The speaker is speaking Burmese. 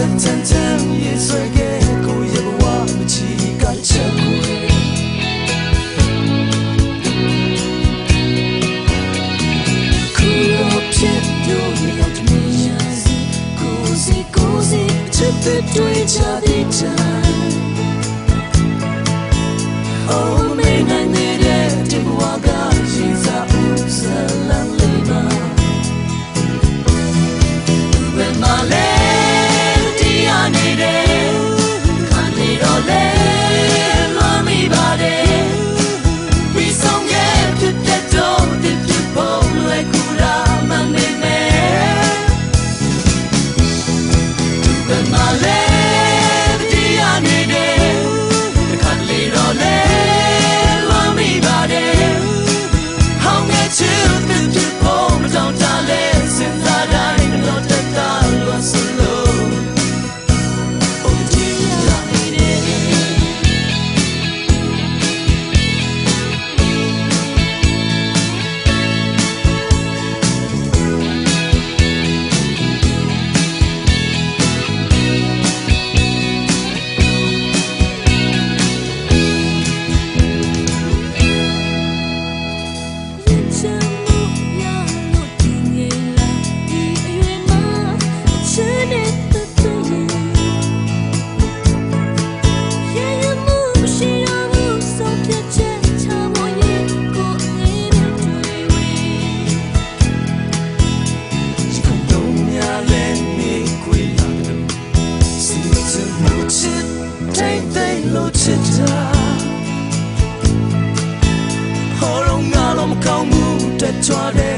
ten ten ten years ago ကိုရဲ့ဘဝမချီကချက်ကို对着。Mu Tet